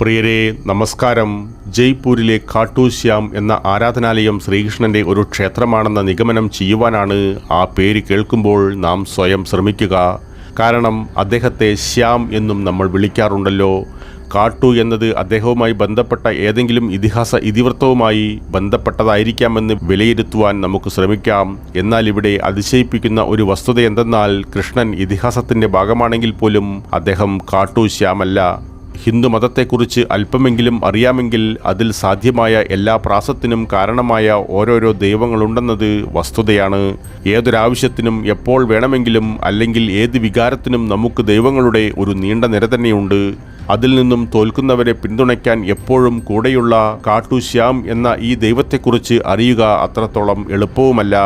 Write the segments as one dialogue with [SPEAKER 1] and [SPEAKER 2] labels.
[SPEAKER 1] പ്രിയരെ നമസ്കാരം. ജയ്പൂരിലെ കാട്ടൂശ്യാം എന്ന ആരാധനാലയം ശ്രീകൃഷ്ണന്റെ ഒരു ക്ഷേത്രമാണെന്ന നിഗമനം ചെയ്യുവാനാണ് ആ പേര് കേൾക്കുമ്പോൾ നാം സ്വയം ശ്രമിക്കുക. കാരണം അദ്ദേഹത്തെ ശ്യാം എന്നും നമ്മൾ വിളിക്കാറുണ്ടല്ലോ. കാട്ടു എന്നത് അദ്ദേഹവുമായി ബന്ധപ്പെട്ട ഏതെങ്കിലും ഇതിഹാസ ഇതിവൃത്തവുമായി ബന്ധപ്പെട്ടതായിരിക്കാമെന്ന് വിലയിരുത്തുവാൻ നമുക്ക് ശ്രമിക്കാം. എന്നാൽ ഇവിടെ അതിശയിപ്പിക്കുന്ന ഒരു വസ്തുത എന്തെന്നാൽ കൃഷ്ണൻ ഇതിഹാസത്തിന്റെ ഭാഗമാണെങ്കിൽ പോലും അദ്ദേഹം കാട്ടു ശ്യാമല്ല. ഹിന്ദു മതത്തെക്കുറിച്ച് അല്പമെങ്കിലും അറിയാമെങ്കിൽ അതിൽ സാധ്യമായ എല്ലാ പ്രാസത്തിനും കാരണമായ ഓരോരോ ദൈവങ്ങളുണ്ടെന്നത് വസ്തുതയാണ്. ഏതൊരാവശ്യത്തിനും എപ്പോൾ വേണമെങ്കിലും അല്ലെങ്കിൽ ഏത് വികാരത്തിനും നമുക്ക് ദൈവങ്ങളുടെ ഒരു നീണ്ട നിര തന്നെയുണ്ട്. അതിൽ നിന്നും തോൽക്കുന്നവരെ പിന്തുണയ്ക്കാൻ എപ്പോഴും കൂടെയുള്ള കാട്ടു ശ്യാം എന്ന ഈ ദൈവത്തെക്കുറിച്ച് അറിയുക അത്രത്തോളം എളുപ്പവുമല്ല.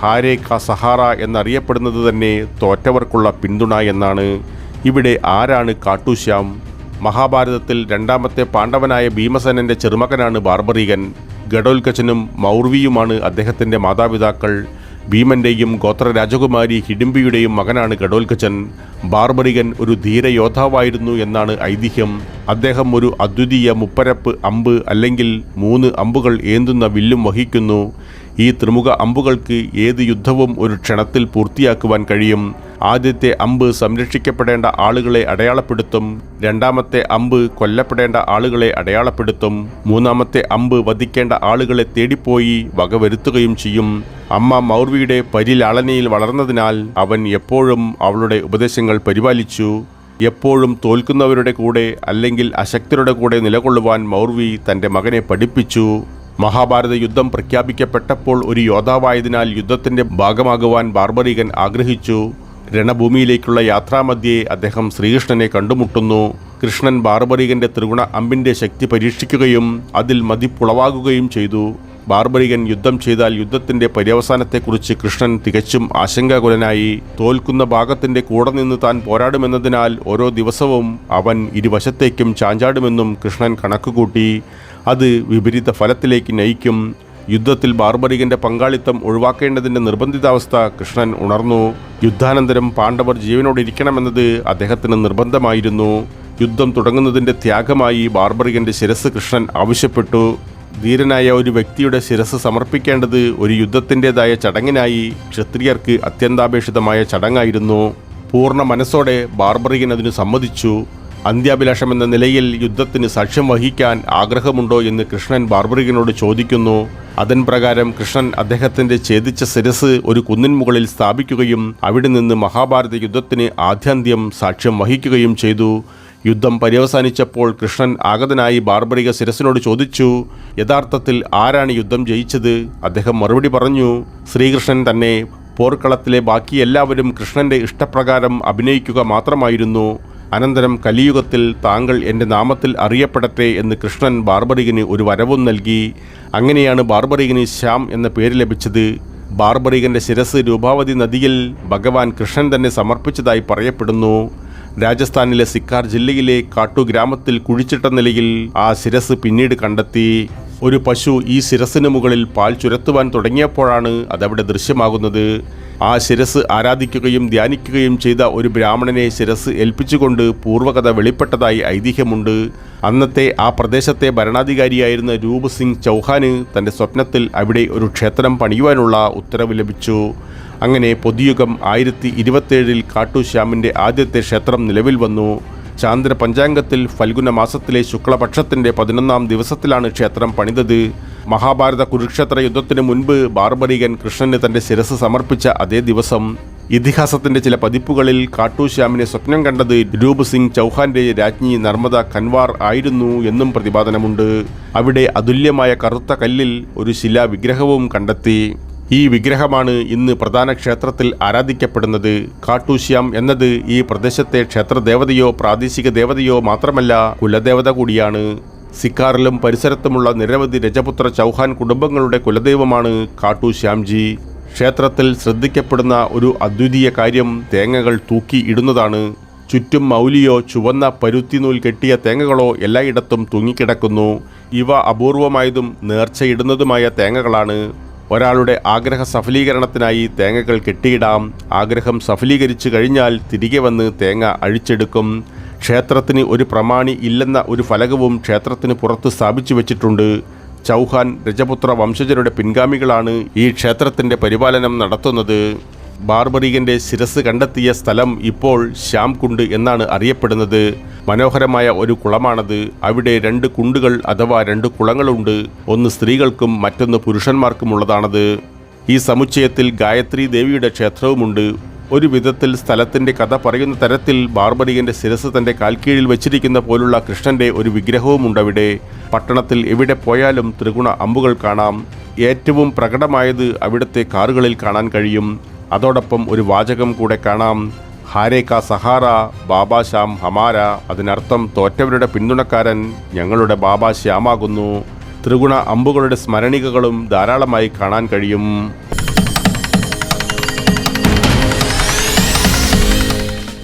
[SPEAKER 1] ഹാരേ ക സഹാറ എന്നറിയപ്പെടുന്നത് തന്നെ തോറ്റവർക്കുള്ള പിന്തുണ എന്നാണ്. ഇവിടെ ആരാണ് കാട്ടുശ്യാം? മഹാഭാരതത്തിൽ രണ്ടാമത്തെ പാണ്ഡവനായ ഭീമസേനന്റെ ചെറുമകനാണ് ബാർബറീകൻ. ഗഡോൽക്കച്ചനും മൗർവിയുമാണ് അദ്ദേഹത്തിന്റെ മാതാപിതാക്കൾ. ഭീമന്റെയും ഗോത്ര രാജകുമാരി ഹിഡിംബിയുടെയും മകനാണ് ഗഡോൽക്കച്ചൻ. ബാർബറികൻ ഒരു ധീരയോദ്ധാവായിരുന്നു എന്നാണ് ഐതിഹ്യം. അദ്ദേഹം ഒരു അദ്വിതീയ മുപ്പരപ്പ് അമ്പ് അല്ലെങ്കിൽ മൂന്ന് അമ്പുകൾ ഏന്തുന്ന വില്ലും വഹിക്കുന്നു. ഈ ത്രിമുഖ അമ്പുകൾക്ക് ഏത് യുദ്ധവും ഒരു ക്ഷണത്തിൽ പൂർത്തിയാക്കുവാൻ കഴിയും. ആദ്യത്തെ അമ്പ് സംരക്ഷിക്കപ്പെടേണ്ട ആളുകളെ അടയാളപ്പെടുത്തും രണ്ടാമത്തെ അമ്പ് കൊല്ലപ്പെടേണ്ട ആളുകളെ അടയാളപ്പെടുത്തും മൂന്നാമത്തെ അമ്പ് വധിക്കേണ്ട ആളുകളെ തേടിപ്പോയി വകവരുത്തുകയും ചെയ്യും. അമ്മ മൗർവിയുടെ പരിലാളനയിൽ വളർന്നതിനാൽ അവൻ എപ്പോഴും അവളുടെ ഉപദേശങ്ങൾ പരിപാലിച്ചു. എപ്പോഴും തോൽക്കുന്നവരുടെ കൂടെ അല്ലെങ്കിൽ അശക്തരുടെ കൂടെ നിലകൊള്ളുവാൻ മൗർവി തന്റെ മകനെ പഠിപ്പിച്ചു. മഹാഭാരത യുദ്ധം പ്രഖ്യാപിക്കപ്പെട്ടപ്പോൾ ഒരു യോദ്ധാവായതിനാൽ യുദ്ധത്തിന്റെ ഭാഗമാകുവാൻ ബാർബറികൻ ആഗ്രഹിച്ചു. രണഭൂമിയിലേക്കുള്ള യാത്രാമധ്യേ അദ്ദേഹം ശ്രീകൃഷ്ണനെ കണ്ടുമുട്ടുന്നു. കൃഷ്ണൻ ബാർബറികന്റെ ത്രിഗുണ അമ്പിന്റെ ശക്തി പരീക്ഷിക്കുകയും അതിൽ മതിപ്പുളവാകുകയും ചെയ്തു. ബാർബറികൻ യുദ്ധം ചെയ്താൽ യുദ്ധത്തിന്റെ പര്യവസാനത്തെക്കുറിച്ച് കൃഷ്ണൻ തികച്ചും ആശങ്കാകുലനായി. തോൽക്കുന്ന ഭാഗത്തിന്റെ കൂടെ നിന്ന് താൻ പോരാടുമെന്നതിനാൽ ഓരോ ദിവസവും അവൻ ഇരുവശത്തേക്കും ചാഞ്ചാടുമെന്നും കൃഷ്ണൻ കണക്കുകൂട്ടി. അത് വിപരീത ഫലത്തിലേക്ക് നയിക്കും. യുദ്ധത്തിൽ ബാർബറികന്റെ പങ്കാളിത്തം ഒഴിവാക്കേണ്ടതിന്റെ നിർബന്ധിതാവസ്ഥ കൃഷ്ണൻ ഉണർന്നു. യുദ്ധാനന്തരം പാണ്ഡവർ ജീവനോടിരിക്കണമെന്നത് അദ്ദേഹത്തിന് നിർബന്ധമായിരുന്നു. യുദ്ധം തുടങ്ങുന്നതിന്റെ ത്യാഗമായി ബാർബറികന്റെ ശിരസ് കൃഷ്ണൻ ആവശ്യപ്പെട്ടു. ധീരനായ ഒരു വ്യക്തിയുടെ ശിരസ് സമർപ്പിക്കേണ്ടത് ഒരു യുദ്ധത്തിന്റെതായ ചടങ്ങിനായി ക്ഷത്രിയർക്ക് അത്യന്താപേക്ഷിതമായ ചടങ്ങായിരുന്നു. പൂർണ മനസ്സോടെ ബാർബറികൻ അതിനു സമ്മതിച്ചു. അന്ത്യാഭിലാഷം എന്ന നിലയിൽ യുദ്ധത്തിന് സാക്ഷ്യം വഹിക്കാൻ ആഗ്രഹമുണ്ടോ എന്ന് കൃഷ്ണൻ ബാർബറികനോട് ചോദിക്കുന്നു. അതൻ പ്രകാരം കൃഷ്ണൻ അദ്ദേഹത്തിന്റെ ഛേദിച്ച ശിരസ് ഒരു കുന്നിൻ മുകളിൽ സ്ഥാപിക്കുകയും അവിടെ നിന്ന് മഹാഭാരത യുദ്ധത്തിന് ആദ്യാന്ത്യം സാക്ഷ്യം വഹിക്കുകയും ചെയ്തു. യുദ്ധം പര്യവസാനിച്ചപ്പോൾ കൃഷ്ണൻ ആഗതനായി ബാർബറിക ശിരസിനോട് ചോദിച്ചു യഥാർത്ഥത്തിൽ ആരാണ് യുദ്ധം ജയിച്ചത്? അദ്ദേഹം മറുപടി പറഞ്ഞു ശ്രീകൃഷ്ണൻ തന്നെ. പോർക്കളത്തിലെ ബാക്കി എല്ലാവരും കൃഷ്ണന്റെ ഇഷ്ടപ്രകാരം അഭിനയിക്കുക മാത്രമായിരുന്നു. അനന്തരം കലിയുഗത്തിൽ താങ്കൾ എന്റെ നാമത്തിൽ അറിയപ്പെടട്ടെ എന്ന് കൃഷ്ണൻ ബാർബറികന് ഒരു വരവും നൽകി. അങ്ങനെയാണ് ബാർബറികന് ശ്യാം എന്ന പേര് ലഭിച്ചത്. ബാർബറികന്റെ ശിരസ് രൂപാവതി നദിയിൽ ഭഗവാൻ കൃഷ്ണൻ തന്നെ സമർപ്പിച്ചതായി പറയപ്പെടുന്നു. രാജസ്ഥാനിലെ സിക്കാർ ജില്ലയിലെ കാട്ടുഗ്രാമത്തിൽ കുഴിച്ചിട്ട നിലയിൽ ആ ശിരസ് പിന്നീട് കണ്ടെത്തി. ഒരു പശു ഈ ശിരസിന് മുകളിൽ പാൽ ചുരത്തുവാൻ തുടങ്ങിയപ്പോഴാണ് അതവിടെ ദൃശ്യമാകുന്നത്. ആ ശിരസ് ആരാധിക്കുകയും ധ്യാനിക്കുകയും ചെയ്ത ഒരു ബ്രാഹ്മണനെ ശിരസ് ഏൽപ്പിച്ചുകൊണ്ട് പൂർവകഥ വെളിപ്പെട്ടതായി ഐതിഹ്യമുണ്ട്. അന്നത്തെ ആ പ്രദേശത്തെ ഭരണാധികാരിയായിരുന്ന രൂപ് സിംഗ് ചൗഹാന് തന്റെ സ്വപ്നത്തിൽ അവിടെ ഒരു ക്ഷേത്രം പണിയുവാനുള്ള ഉത്തരവ് ലഭിച്ചു. അങ്ങനെ പൊതുയുഗം ആയിരത്തി ഇരുപത്തേഴിൽ കാട്ടുശ്യാമിന്റെ ആദ്യത്തെ ക്ഷേത്രം നിലവിൽ വന്നു. ചാന്ദ്ര പഞ്ചാംഗത്തിൽ ഫൽഗുന മാസത്തിലെ ശുക്ലപക്ഷത്തിന്റെ പതിനൊന്നാം ദിവസത്തിലാണ് ക്ഷേത്രം പണിതത്. മഹാഭാരത കുരുക്ഷേത്ര യുദ്ധത്തിന് മുൻപ് ബാർബറികൻ കൃഷ്ണന് തന്റെ ശിരസ് സമർപ്പിച്ച അതേ ദിവസം ഇതിഹാസത്തിന്റെ ചില പതിപ്പുകളിൽ കാട്ടൂശ്യാമിനെ സ്വപ്നം കണ്ടത് രൂപ് സിംഗ് ചൗഹാന്റെ രാജ്ഞി നർമ്മദ കൻവാർ ആയിരുന്നു എന്നും പ്രതിപാദനമുണ്ട്. അവിടെ അതുല്യമായ കറുത്ത കല്ലിൽ ഒരു ശിലാവിഗ്രഹവും കണ്ടെത്തി. ഈ വിഗ്രഹമാണ് ഇന്ന് പ്രധാന ക്ഷേത്രത്തിൽ ആരാധിക്കപ്പെടുന്നത്. കാട്ടൂശ്യാം എന്നത് ഈ പ്രദേശത്തെ ക്ഷേത്രദേവതയോ പ്രാദേശിക ദേവതയോ മാത്രമല്ല കുലദേവത കൂടിയാണ്. സിക്കാറിലും പരിസരത്തുമുള്ള നിരവധി രജപുത്ര ചൗഹാൻ കുടുംബങ്ങളുടെ കുലദൈവമാണ് കാട്ടു ശ്യാംജി. ക്ഷേത്രത്തിൽ ശ്രദ്ധിക്കപ്പെടുന്ന ഒരു അദ്വിതീയ കാര്യം തേങ്ങകൾ തൂക്കി ഇടുന്നതാണ്. ചുറ്റും മൗലിയോ ചുവന്ന പരുത്തിനൂൽ കെട്ടിയ തേങ്ങകളോ എല്ലായിടത്തും തൂങ്ങിക്കിടക്കുന്നു. ഇവ അപൂർവമായതും നേർച്ചയിടുന്നതുമായ തേങ്ങകളാണ്. ഒരാളുടെ ആഗ്രഹ സഫലീകരണത്തിനായി തേങ്ങകൾ കെട്ടിയിടാം. ആഗ്രഹം സഫലീകരിച്ചു കഴിഞ്ഞാൽ തിരികെ വന്ന് തേങ്ങ അഴിച്ചെടുക്കും. ക്ഷേത്രത്തിന് ഒരു പ്രമാണി ഇല്ലെന്ന ഒരു ഫലകവും ക്ഷേത്രത്തിന് പുറത്ത് സ്ഥാപിച്ചു വെച്ചിട്ടുണ്ട്. ചൗഹാൻ രജപുത്ര വംശജരുടെ പിൻഗാമികളാണ് ഈ ക്ഷേത്രത്തിന്റെ പരിപാലനം നടത്തുന്നത്. ബാർബറീകന്റെ ശിരസ് കണ്ടെത്തിയ സ്ഥലം ഇപ്പോൾ ശ്യാംകുണ്ട് എന്നാണ് അറിയപ്പെടുന്നത്. മനോഹരമായ ഒരു കുളമാണത്. അവിടെ രണ്ട് കുണ്ടുകൾ അഥവാ രണ്ട് കുളങ്ങളുണ്ട്. ഒന്ന് സ്ത്രീകൾക്കും മറ്റൊന്ന് പുരുഷന്മാർക്കുമുള്ളതാണത്. ഈ സമുച്ചയത്തിൽ ഗായത്രി ദേവിയുടെ ക്ഷേത്രവുമുണ്ട്. ഒരു വിധത്തിൽ സ്ഥലത്തിന്റെ കഥ പറയുന്ന തരത്തിൽ ബാർബരികന്റെ ശിരസ് തന്റെ കാൽക്കീഴിൽ വെച്ചിരിക്കുന്ന പോലുള്ള കൃഷ്ണന്റെ ഒരു വിഗ്രഹവുമുണ്ടവിടെ. പട്ടണത്തിൽ എവിടെ പോയാലും ത്രിഗുണ അമ്പുകൾ കാണാം. ഏറ്റവും പ്രകടമായത് അവിടുത്തെ കാറുകളിൽ കാണാൻ കഴിയും. അതോടൊപ്പം ഒരു വാചകം കൂടെ കാണാം. ഹാരേ കാ സഹാറ ബാബാ ശ്യാം ഹമാര. അതിനർത്ഥം തോറ്റവരുടെ പിന്തുണക്കാരൻ ഞങ്ങളുടെ ബാബാ ശ്യാമാകുന്നു. ത്രിഗുണ അമ്പുകളുടെ സ്മരണികകളും ധാരാളമായി കാണാൻ കഴിയും.